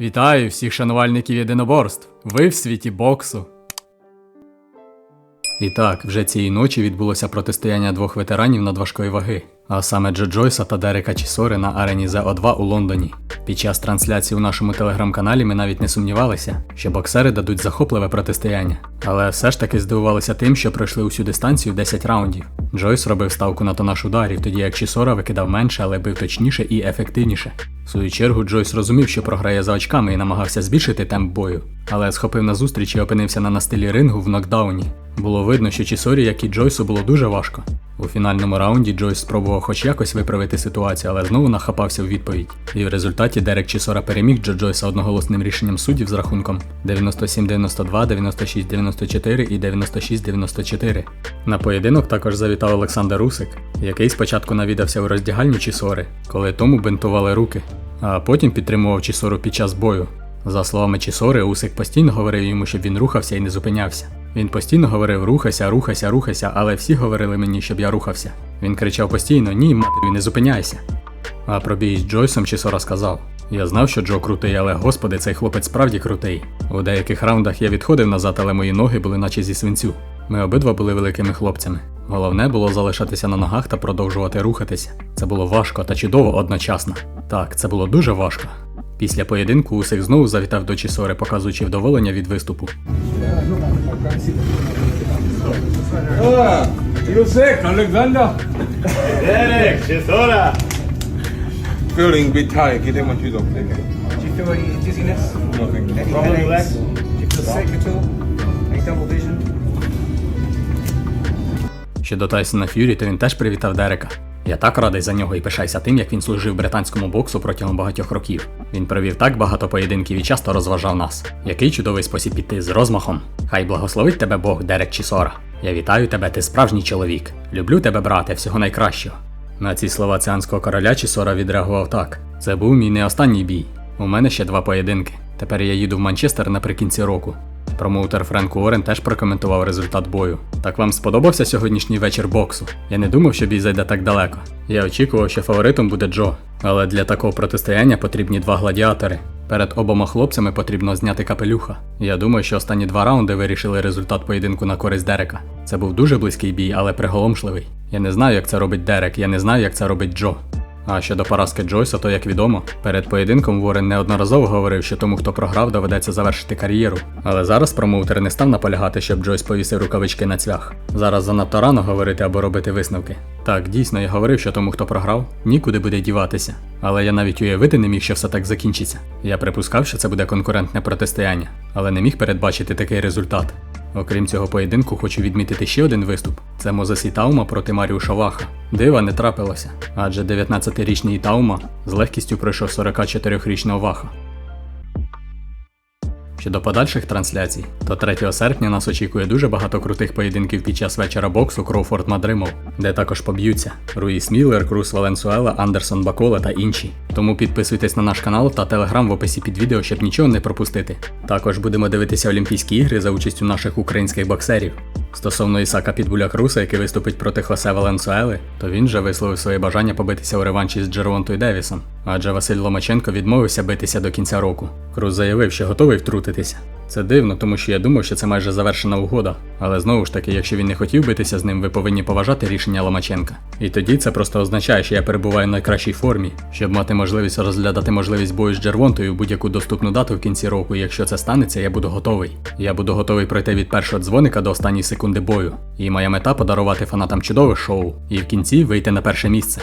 Вітаю всіх шанувальників єдиноборств. Ви в світі боксу. І так, вже цієї ночі відбулося протистояння двох ветеранів надважкої ваги, а саме Джо Джойса та Дерека Чісори на арені ЗО2 у Лондоні. Під час трансляції у нашому телеграм-каналі ми навіть не сумнівалися, що боксери дадуть захопливе протистояння. Але все ж таки здивувалися тим, що пройшли усю дистанцію 10 раундів. Джойс робив ставку на тонаж ударів, тоді як Чісора викидав менше, але бив точніше і ефективніше. В свою чергу Джойс розумів, що програє за очками і намагався збільшити темп бою, але схопив на зустріч і опинився на настилі рингу в нокдауні. Було видно, що Чісорі, як і Джойсу, було дуже важко. У фінальному раунді Джойс спробував хоч якось виправити ситуацію, але знову нахапався в відповідь. І в результаті Дерек Чісора переміг Джо Джойса одноголосним рішенням суддів з рахунком 97-92, 96-94 і 96-94. На поєдинок також завітав Олександр Русик, який спочатку навідався у роздягальню Чісори, коли тому бинтували руки, а потім підтримував Чісору під час бою. За словами Чісори, Усик постійно говорив йому, щоб він рухався і не зупинявся. Він постійно говорив рухайся, рухайся, рухайся, але всі говорили мені, щоб я рухався. Він кричав постійно Ні, матері, не зупиняйся. А про бій з Джойсом Чісора сказав: Я знав, що Джо крутий, але господи, цей хлопець справді крутий. У деяких раундах я відходив назад, але мої ноги були наче зі свинцю. Ми обидва були великими хлопцями. Головне було залишатися на ногах та продовжувати рухатися. Це було важко та чудово одночасно. Так, це було дуже важко. Після поєдинку Усик знову завітав до Чісори, показуючи вдоволення від виступу. Ah, sick, Alexander? Derek, Chisora. Feeling a bit tired. Get them you don't Do you feel any dizziness? No, thank you. Any headaches? Do you feel sick at all? Any double vision? Щодо Тайсона Ф'юрі, то він теж привітав Дерека. Я так радий за нього і пишаюся тим, як він служив британському боксу протягом багатьох років. Він провів так багато поєдинків і часто розважав нас. Який чудовий спосіб піти з розмахом. Хай благословить тебе Бог, Дерек Чісора. Я вітаю тебе, ти справжній чоловік. Люблю тебе, брате, всього найкращого. На ці слова цианського короля Чісора відреагував так: Це був мій не останній бій. У мене ще два поєдинки. Тепер я їду в Манчестер наприкінці року. Промоутер Френк Уоррен теж прокоментував результат бою. Так вам сподобався сьогоднішній вечір боксу? Я не думав, що бій зайде так далеко. Я очікував, що фаворитом буде Джо. Але для такого протистояння потрібні два гладіатори. Перед обома хлопцями потрібно зняти капелюха. Я думаю, що останні два раунди вирішили результат поєдинку на користь Дерека. Це був дуже близький бій, але приголомшливий. Я не знаю, як це робить Дерек, я не знаю, як це робить Джо. А щодо поразки Джойса, то як відомо, перед поєдинком Ворен неодноразово говорив, що тому, хто програв, доведеться завершити кар'єру. Але зараз промоутер не став наполягати, щоб Джойс повісив рукавички на цвях. Зараз занадто рано говорити або робити висновки. Так, дійсно, я говорив, що тому, хто програв, нікуди буде діватися. Але я навіть уявити не міг, що все так закінчиться. Я припускав, що це буде конкурентне протистояння, але не міг передбачити такий результат. Окрім цього поєдинку, хочу відмітити ще один виступ: це Мозес Ітаума проти Маріуша Ваха. Дива не трапилося, адже 19-річний Ітаума з легкістю пройшов 44-річного Ваха. Щодо подальших трансляцій, то 3 серпня нас очікує дуже багато крутих поєдинків під час вечора боксу Кроуфорд Мадримов, де також поб'ються Руїс Міллер, Крус Валенсуела, Андерсон Бакола та інші. Тому підписуйтесь на наш канал та телеграм в описі під відео, щоб нічого не пропустити. Також будемо дивитися Олімпійські ігри за участю наших українських боксерів. Стосовно Ісака Підбуля Круса, який виступить проти Хосе Валенсуели, то він же висловив своє бажання побитися у реванші з Джервонтою Девісом, адже Василь Ломаченко відмовився битися до кінця року. Крус заявив, що готовий втрутитися. Це дивно, тому що я думав, що це майже завершена угода. Але знову ж таки, якщо він не хотів битися з ним, ви повинні поважати рішення Ломаченка. І тоді це просто означає, що я перебуваю в найкращій формі, щоб мати можливість розглядати можливість бою з Джервонтою в будь-яку доступну дату в кінці року. І якщо це станеться, я буду готовий. Я буду готовий пройти від першого дзвоника до останньої секунди бою. І моя мета подарувати фанатам чудове шоу і в кінці вийти на перше місце.